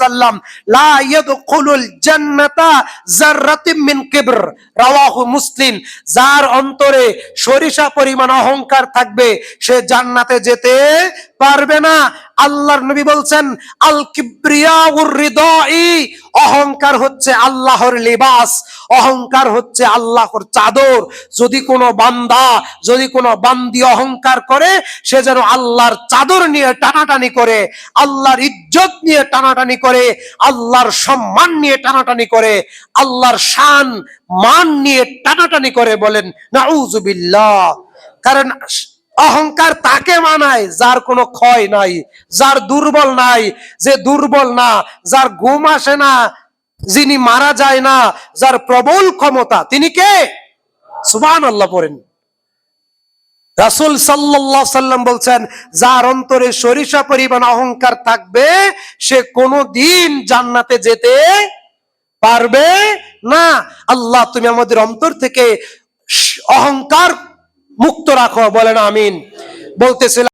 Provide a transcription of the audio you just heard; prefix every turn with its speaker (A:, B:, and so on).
A: সাল্লাম, লা ইয়াদখুলুল জান্নাতা যাররাতিম মিন কিবর। রাওয়াহু মুসলিম, যার অন্তরে সরিষা পরিমাণ অহংকার থাকবে, সে জান্নাতে যেতে পারবে না। আল্লাহর নবী বলছেন, আল হৃদয় অহংকার হচ্ছে আল্লাহর লিবাস, অহংকার হচ্ছে আল্লাহর চাদর। যদি কোনো বান্দা, যদি কোনো বান্দি অহংকার করে, সে যেন আল্লাহর চাদর নিয়ে টানাটানি করে, আল্লাহর ইজ্জত নিয়ে টানাটানি করে, আল্লাহর সম্মান নিয়ে টানাটানি করে, আল্লাহর শান, মান নিয়ে টানাটানি করে বলেন নাউজুবিল্লাহ কারণ অহংকার তাকে মানায়, যার কোনো ক্ষয় নাই, যার দুর্বল নাই। যে দুর্বল না, যার ঘুম আসে না, যিনি মারা যায় না, যার প্রবল ক্ষমতা, তিনি কে? সুবান আল্লাহ পড়েন। রাসুল সাল্লাহ সাল্লাম বলছেন, যার অন্তরে সরিষা পরিমাণ অহংকার থাকবে, সে কোনো দিন জান্নাতে যেতে পারবে না। আল্লাহ, তুমি আমাদের অন্তর থেকে অহংকার মুক্ত রাখো বলেন আমিন। বলতেছিলাম